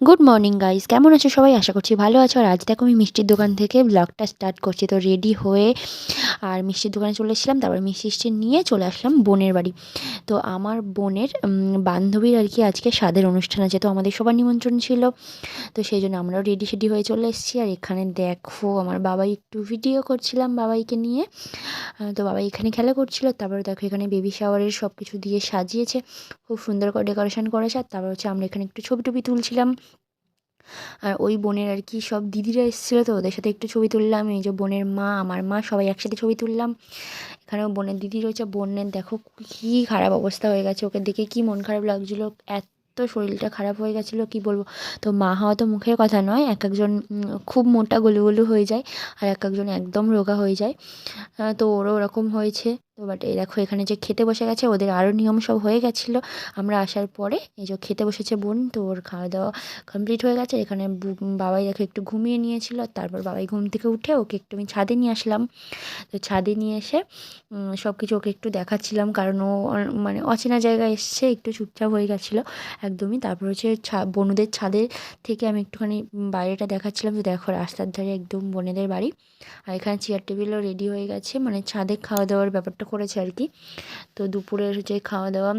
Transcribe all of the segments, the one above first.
Good morning guys কেমন আছো সবাই? আশা করছি ভালো আছো। আর আজ দেখো আমি মিষ্টির দোকান থেকে ব্লগটা স্টার্ট করছি। তো রেডি হয়ে আর মিষ্টির দোকানে চলে এসেছিলাম, তারপর মিষ্টি নিয়ে চলে আসলাম বোনের বাড়ি। তো আমার বোনের বান্ধবীর আর কি আজকে স্বাদের অনুষ্ঠান আছে, তো আমাদের সবার নিমন্ত্রণ ছিল। তো সেই জন্য আমরাও রেডি সেডি হয়ে চলে এসেছি। আর এখানে দেখো, আমার বাবাই একটু ভিডিও করছিলাম বাবাইকে নিয়ে। তো বাবাই এখানে খেলা করছিল, তারপরে দেখো এখানে বেবি শাওয়ারের সব কিছু দিয়ে সাজিয়েছে। খুব সুন্দর করে ডেকোরেশন করেছে, আর তারপর হচ্ছে আমরা এখানে একটু ছবি টবি তুলছিলাম। আর ওই বোনের আর কি সব দিদিরা এসেছিল তো, ওদের সাথে একটু ছবি তুললাম, এই যে বোনের মা, আমার মা, সবাই একসাথে ছবি তুললাম। এখানেও বোনের দিদি রয়েছে, বোনের দেখো কী খারাপ অবস্থা হয়ে গেছে, ওকে দেখে কি মন খারাপ লাগছিল, এত শরীরটা খারাপ হয়ে গেছিল, কি বলব? তো মা হওয়া তো মুখের কথা নয়, এক একজন খুব মোটা গলু গলু হয়ে যায়, আর এক একজন একদম রোগা হয়ে যায়। তো ওরও ওরকম হয়েছে। তো বাট এই দেখো, এখানে যে খেতে বসে গেছে, ওদের আরও নিয়ম সব হয়ে গেছিল। আমরা আসার পরে এই যে খেতে বসেছে বোন, তো ওর খাওয়া দাওয়া কমপ্লিট হয়ে গেছে। এখানে বাবাই দেখো একটু ঘুমিয়ে নিয়েছিল, তারপর বাবাই ঘুম থেকে উঠে ওকে একটু আমি ছাদে নিয়ে আসলাম। তো ছাদে নিয়ে এসে সব কিছু ওকে একটু দেখাচ্ছিলাম, কারণ ও মানে অচেনা জায়গায় এসছে, একটু চুপচাপ হয়ে গেছিল একদমই। তারপর হচ্ছে বনুদের ছাদের থেকে আমি একটুখানি বাইরেটা দেখাচ্ছিলাম। তো দেখো রাস্তার ধারে একদম বোনেদের বাড়ি। আর এখানে চেয়ার টেবিলও রেডি হয়ে গেছে মানে ছাদে খাওয়া দাওয়ার ব্যাপারটা করেছে আর কি। তো দুপুরের যে খাওয়া দাওয়া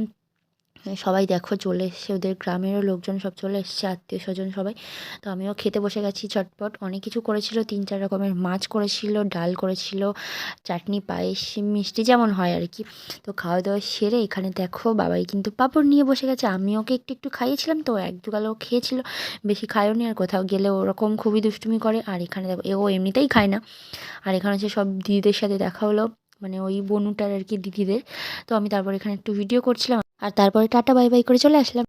সবাই দেখো চলে এসছে, ওদের গ্রামেরও লোকজন সব চলে এসছে, আত্মীয় স্বজন সবাই। তো আমিও খেতে বসে গেছি চটপট। অনেক কিছু করেছিল, তিন চার রকমের মাছ করেছিল, ডাল করেছিল, চাটনি, পায়েস, মিষ্টি যেমন হয় আর কি। তো খাওয়া দাওয়া সেরে এখানে দেখো বাবাই কিন্তু পাঁপড় নিয়ে বসে গেছে। আমি ওকে একটু একটু খাইয়েছিলাম তো, এক দুগালো খেয়েছিল। বেশি খায়ও নি আর কোথাও গেলে ওরকম খুবই দুষ্টুমি করে। আর এখানে দেখো, ও এমনিতেই খায় না। আর এখানে হচ্ছে সব দিদিদের সাথে দেখা হলো। মানে ওই বনুটার আর কি দিদিদের। তো আমি তারপর এখানে একটু ভিডিও করছিলাম আর তারপরে টাটা বাই বাই করে চলে আসলাম।